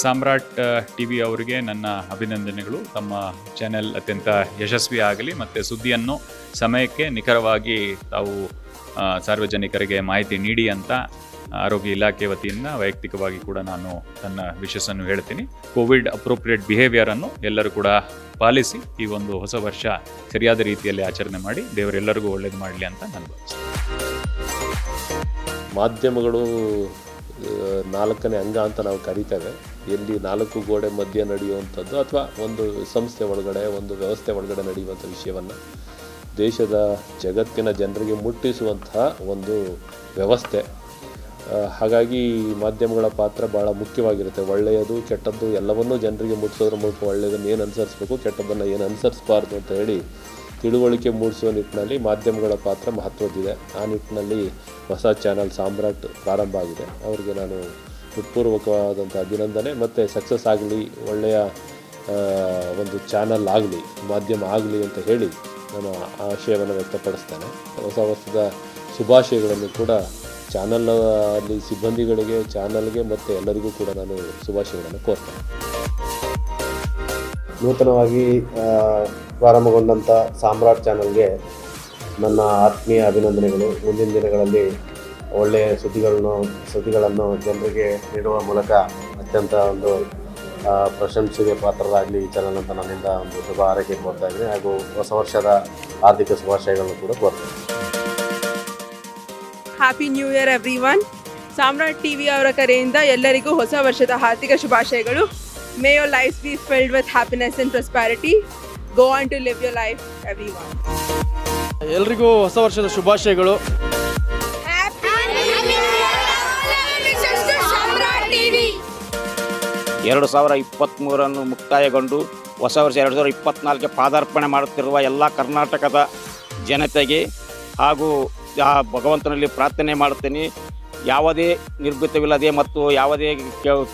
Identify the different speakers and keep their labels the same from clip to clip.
Speaker 1: ಸಾಮ್ರಾಟ್ T V ಅವರಿಗೆ ನನ್ನ ಅಭಿನಂದನೆಗಳು. ತಮ್ಮ ಚಾನೆಲ್ ಅತ್ಯಂತ ಯಶಸ್ವಿ ಆಗಲಿ ಮತ್ತು ಸುದ್ದಿಯನ್ನು ಸಮಯಕ್ಕೆ ನಿಖರವಾಗಿ ತಾವು ಸಾರ್ವಜನಿಕರಿಗೆ ಮಾಹಿತಿ ನೀಡಿ ಅಂತ ಆರೋಗ್ಯ ಇಲಾಖೆ ವತಿಯಿಂದ ವೈಯಕ್ತಿಕವಾಗಿ ಕೂಡ ನಾನು ನನ್ನ ವಿಶಸ್ಸನ್ನು ಹೇಳ್ತೀನಿ. ಕೋವಿಡ್ ಅಪ್ರೋಪ್ರಿಯೇಟ್ ಬಿಹೇವಿಯರನ್ನು ಎಲ್ಲರೂ ಕೂಡ ಪಾಲಿಸಿ ಈ ಒಂದು ಹೊಸ ವರ್ಷ ಸರಿಯಾದ ರೀತಿಯಲ್ಲಿ ಆಚರಣೆ ಮಾಡಿ ದೇವರೆಲ್ಲರಿಗೂ ಒಳ್ಳೇದು ಮಾಡಲಿ ಅಂತ ನಾನು ಭಾವಿಸ್ತೀನಿ.
Speaker 2: ಮಾಧ್ಯಮಗಳು ನಾಲ್ಕನೇ ಅಂಗ ಅಂತ ನಾವು ಕರಿತೇವೆ. ಎಲ್ಲಿ ನಾಲ್ಕು ಗೋಡೆ ಮಧ್ಯೆ ನಡೆಯುವಂಥದ್ದು ಅಥವಾ ಒಂದು ಸಂಸ್ಥೆ ಒಳಗಡೆ, ಒಂದು ವ್ಯವಸ್ಥೆ ಒಳಗಡೆ ನಡೆಯುವಂಥ ವಿಷಯವನ್ನು ದೇಶದ ಜಗತ್ತಿನ ಜನರಿಗೆ ಮುಟ್ಟಿಸುವಂತಹ ಒಂದು ವ್ಯವಸ್ಥೆ. ಹಾಗಾಗಿ ಮಾಧ್ಯಮಗಳ ಪಾತ್ರ ಭಾಳ ಮುಖ್ಯವಾಗಿರುತ್ತೆ. ಒಳ್ಳೆಯದು, ಕೆಟ್ಟದ್ದು ಎಲ್ಲವನ್ನೂ ಜನರಿಗೆ ಮುಟ್ಟಿಸೋದ್ರ ಮೂಲಕ ಒಳ್ಳೆಯದನ್ನು ಏನು ಅನುಸರಿಸ್ಬೇಕು, ಕೆಟ್ಟದ್ದನ್ನು ಏನು ಅನುಸರಿಸಬಾರ್ದು ಅಂತ ಹೇಳಿ ತಿಳುವಳಿಕೆ ಮೂಡಿಸುವ ನಿಟ್ಟಿನಲ್ಲಿ ಮಾಧ್ಯಮಗಳ ಪಾತ್ರ ಮಹತ್ವದ್ದಿದೆ. ಆ ನಿಟ್ಟಿನಲ್ಲಿ ಹೊಸ ಚಾನಲ್ ಸಾಮ್ರಾಟ್ ಪ್ರಾರಂಭ ಆಗಿದೆ. ಅವರಿಗೆ ನಾನು ಹೃತ್ಪೂರ್ವಕವಾದಂಥ ಅಭಿನಂದನೆ. ಮತ್ತು ಸಕ್ಸಸ್ ಆಗಲಿ, ಒಳ್ಳೆಯ ಒಂದು ಚಾನಲ್ ಆಗಲಿ, ಮಾಧ್ಯಮ ಆಗಲಿ ಅಂತ ಹೇಳಿ ನಾನು ಆಶಯವನ್ನು ವ್ಯಕ್ತಪಡಿಸ್ತೇನೆ. ಹೊಸ ವರ್ಷದ ಶುಭಾಶಯಗಳನ್ನು ಕೂಡ ಚಾನಲ್ ಅಲ್ಲಿ ಸಿಬ್ಬಂದಿಗಳಿಗೆ, ಚಾನಲ್ಗೆ ಮತ್ತು ಎಲ್ಲರಿಗೂ ಕೂಡ ನಾನು ಶುಭಾಶಯಗಳನ್ನು ಕೋರ್ತೇನೆ.
Speaker 3: ನೂತನವಾಗಿ ಪ್ರಾರಂಭಗೊಂಡಂಥ ಸಾಮ್ರಾಟ್ ಚಾನಲ್ಗೆ ನನ್ನ ಆತ್ಮೀಯ ಅಭಿನಂದನೆಗಳು. ಮುಂದಿನ ದಿನಗಳಲ್ಲಿ ಒಳ್ಳೆಯ ಸುದ್ದಿಗಳನ್ನು ಸುದ್ದಿಗಳನ್ನು ಜನರಿಗೆ ನೀಡುವ ಮೂಲಕ ಅತ್ಯಂತ ಒಂದು ಪ್ರಶಂಸೆಗೆ ಪಾತ್ರರಾಗಲಿ ಈ ಚಾನಲ್ ಅಂತ ನನ್ನಿಂದ ಒಂದು ಶುಭ ಆರೈಕೆ ಕೋರ್ತಾ ಇದ್ದೀನಿ. ಹಾಗೂ ಹೊಸ ವರ್ಷದ ಆರ್ಥಿಕ ಶುಭಾಶಯಗಳನ್ನು ಕೂಡ ಕೋರ್ತೇನೆ
Speaker 4: happy new year everyone Samrat T V ಅವರ ಕರೆಯಿಂದ ಎಲ್ಲರಿಗೂ ಹೊಸ ವರ್ಷದ ಹಾರ್ದಿಕ ಶುಭಾಶಯಗಳು. May your life be filled with happiness and prosperity go on to live your life everyone
Speaker 5: ಎಲ್ರಿಗೂ ಹೊಸ ವರ್ಷದ ಶುಭಾಶಯಗಳು.
Speaker 6: ಎರಡು ಸಾವಿರ ಇಪ್ಪತ್ತ್ಮೂರನ್ನು ಮುಕ್ತಾಯಗೊಂಡು ಹೊಸ ವರ್ಷ ಎರಡು ಸಾವಿರ ಇಪ್ಪತ್ನಾಲ್ಕಕ್ಕೆ ಪಾದಾರ್ಪಣೆ ಮಾಡುತ್ತಿರುವ ಎಲ್ಲ ಕರ್ನಾಟಕದ ಜನತೆಗೆ ಹಾಗೂ ಆ ಭಗವಂತನಲ್ಲಿ ಪ್ರಾರ್ಥನೆ ಮಾಡುತ್ತೇನೆ. ಯಾವುದೇ ನಿರ್ಭೀತವಿಲ್ಲದೆ ಮತ್ತು ಯಾವುದೇ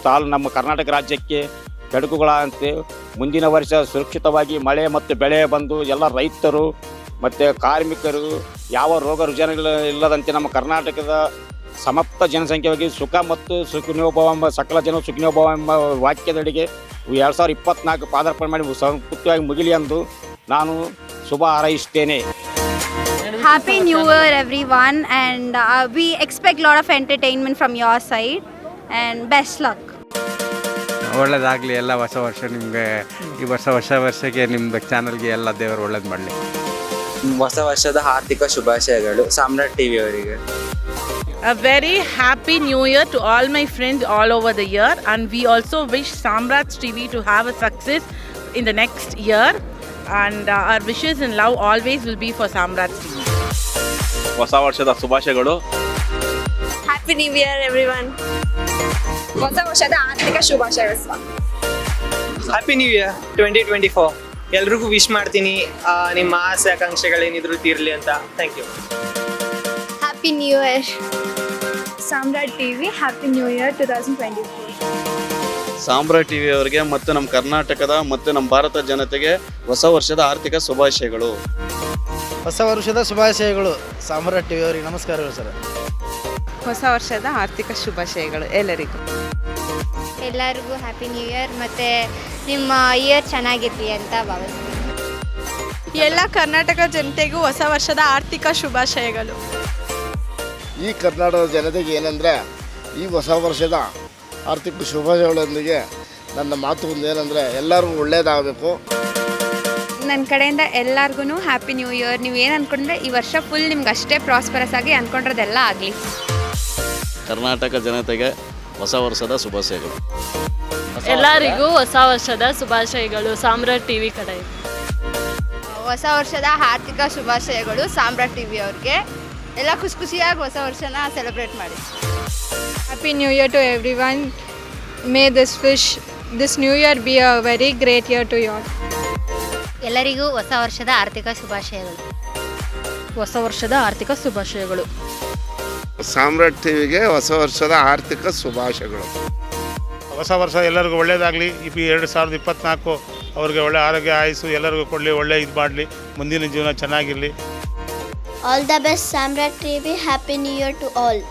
Speaker 6: ತಾಲ್ ನಮ್ಮ ಕರ್ನಾಟಕ ರಾಜ್ಯಕ್ಕೆ ಕೆಡುಕುಗಳಂತೆ ಮುಂದಿನ ವರ್ಷ ಸುರಕ್ಷಿತವಾಗಿ ಮಳೆ ಮತ್ತು ಬೆಳೆ ಬಂದು ಎಲ್ಲ ರೈತರು ಮತ್ತು ಕಾರ್ಮಿಕರು, ಯಾವ ರೋಗ ರುಜಿನಗಳು ಇಲ್ಲದಂತೆ ನಮ್ಮ ಕರ್ನಾಟಕದ ಸಮಪ್ತ ಜನಸಂಖ್ಯೆಯಾಗಿ ಸುಖ ಮತ್ತು ಸುಖಿನೋಭವ ಎಂಬ, ಸಕಲ ಜನ ಸುಖನೋಭವ ಎಂಬ ವಾಕ್ಯದಡಿಗೆ ಎರಡು ಸಾವಿರದ ಇಪ್ಪತ್ನಾಲ್ಕು ಪಾದಾರ್ಪಣೆ ಮಾಡಿ ಸಂಪೂರ್ತಿಯಾಗಿ ಮುಗಿಲಿ ಎಂದು ನಾನು ಶುಭ ಹಾರೈಸುತ್ತೇನೆ
Speaker 7: happy new year everyone and we expect lot of entertainment from your side and best luck.
Speaker 8: ಒಳ್ಳೇದಾಗಲಿ ಎಲ್ಲ ಹೊಸ ವರ್ಷ ನಿಮಗೆ ಈ ವರ್ಷ ಹೊಸ ವರ್ಷಕ್ಕೆ ನಿಮ್ಮದು ಚಾನಲ್ಗೆ ಎಲ್ಲ ದೇವರು ಒಳ್ಳೇದು ಮಾಡಲಿ
Speaker 9: ಹೊಸ ವರ್ಷದ ಆರ್ಥಿಕ ಶುಭಾಶಯಗಳು ಸಾಮ್ರಾಟ್ ಟಿವಿ ಅವರಿಗೆ
Speaker 10: A very happy new year to all my friends all over the year, and we also wish Samraj TV to have a success in the next year. And uh, our wishes and love always will be for Samraj TV.
Speaker 5: ಹೊಸ ವರ್ಷದ ಶುಭಾಶಯಗಳು
Speaker 4: happy new year every ಹೊಸ ವರ್ಷದ ಆರ್ಥಿಕ ಶುಭಾಶಯಗಳು
Speaker 9: happy new year twenty twenty four ಎಲ್ರಿಗೂ wish ಮಾಡ್ತೀನಿ ನಿಮ್ಮ ಆಸೆ ಆಕಾಂಕ್ಷೆಗಳೇನಿದ್ರು ತೀರ್ಲಿ ಅಂತ. Thank you
Speaker 7: happy new year
Speaker 4: Samrat TV happy new year two thousand twenty
Speaker 5: Samrat TV ಅವರಿಗೆ ಮತ್ತು ನಮ್ಮ ಕರ್ನಾಟಕದ ಮತ್ತು ನಮ್ಮ ಭಾರತ ಜನತೆಗೆ ಹೊಸ ವರ್ಷದ ಆರ್ಥಿಕ ಶುಭಾಶಯಗಳು.
Speaker 8: ಹೊಸ ವರ್ಷದ ಶುಭಾಶಯಗಳು. ಸಾಮ್ರಾಟ್ ಟಿವಿ ಅವರಿಗೆ ನಮಸ್ಕಾರಗಳು ಸರ್.
Speaker 4: ಹೊಸ ವರ್ಷದ ಆರ್ಥಿಕ ಶುಭಾಶಯಗಳು ಎಲ್ಲರಿಗೂ.
Speaker 7: ಎಲ್ಲರಿಗೂ ಹ್ಯಾಪಿ ನ್ಯೂ ಇಯರ್ ಮತ್ತು ನಿಮ್ಮ ಇಯರ್ ಚೆನ್ನಾಗಿರಲಿ ಅಂತ ಭಾವಿಸ್ತೀನಿ.
Speaker 4: ಎಲ್ಲ ಕರ್ನಾಟಕ ಜನತೆಗೂ ಹೊಸ ವರ್ಷದ ಆರ್ಥಿಕ ಶುಭಾಶಯಗಳು.
Speaker 8: ಈ ಕರ್ನಾಟಕದ ಜನತೆಗೆ ಏನಂದರೆ ಈ ಹೊಸ ವರ್ಷದ ಆರ್ಥಿಕ ಶುಭಾಶಯಗಳೊಂದಿಗೆ ನನ್ನ ಮಾತು ಒಂದೇನಂದ್ರೆ ಏನಂದರೆ ಎಲ್ಲರಿಗೂ ಒಳ್ಳೇದಾಗಬೇಕು.
Speaker 7: ನನ್ನ ಕಡೆಯಿಂದ ಎಲ್ಲರಿಗೂ ಹ್ಯಾಪಿ ನ್ಯೂ ಇಯರ್ ನೀವು ಏನು ಅಂದ್ಕೊಂಡ್ರೆ ಈ ವರ್ಷ ಫುಲ್ ನಿಮ್ಗೆ ಅಷ್ಟೇ ಪ್ರಾಸ್ಪರಸ್ ಆಗಿ ಅಂದ್ಕೊಂಡಿರೋದೆಲ್ಲ ಆಗಲಿ.
Speaker 5: ಕರ್ನಾಟಕ ಜನತೆಗೆ ಹೊಸ ವರ್ಷದ ಶುಭಾಶಯಗಳು.
Speaker 10: ಎಲ್ಲರಿಗೂ ಹೊಸ ವರ್ಷದ ಶುಭಾಶಯಗಳು. ಸಾಮ್ರಾಟ್ ಟಿವಿ ಕಡೆ.
Speaker 7: ಹೊಸ ವರ್ಷದ ಆರ್ಥಿಕ ಶುಭಾಶಯಗಳು ಸಾಮ್ರಾಟ್ ಟಿವಿ ಅವ್ರಿಗೆ. ಎಲ್ಲ ಖುಷಿ ಖುಷಿಯಾಗಿ ಹೊಸ ವರ್ಷನ ಸೆಲೆಬ್ರೇಟ್ ಮಾಡಿ.
Speaker 4: Happy new year to everyone may this wish this new year be a very great year to your
Speaker 7: ಎಲ್ಲರಿಗೂ ಹೊಸ ವರ್ಷದ ಆರ್ಥಿಕ ಶುಭಾಶಯಗಳು.
Speaker 10: ಹೊಸ ವರ್ಷದ ಆರ್ಥಿಕ ಶುಭಾಶಯಗಳು.
Speaker 8: ಸಾಮ್ರಾಟ್ ಟಿವಿಗೆ ಹೊಸ ವರ್ಷದ ಆರ್ಥಿಕ ಶುಭಾಶಯಗಳು.
Speaker 5: ಹೊಸ ವರ್ಷ ಎಲ್ಲರಿಗೂ ಒಳ್ಳೆಯದಾಗಲಿ ಈ ಎರಡು ಸಾವಿರದ ಇಪ್ಪತ್ನಾಲ್ಕು ಅವ್ರಿಗೆ ಒಳ್ಳೆ ಆರೋಗ್ಯ ಆಯಸ್ಸು ಎಲ್ಲರಿಗೂ ಕೊಡಲಿ ಒಳ್ಳೆ ಇದು ಮಾಡಲಿ. ಮುಂದಿನ ಜೀವನ ಚೆನ್ನಾಗಿರಲಿ.
Speaker 7: All the best Samrat TV. Happy new year to all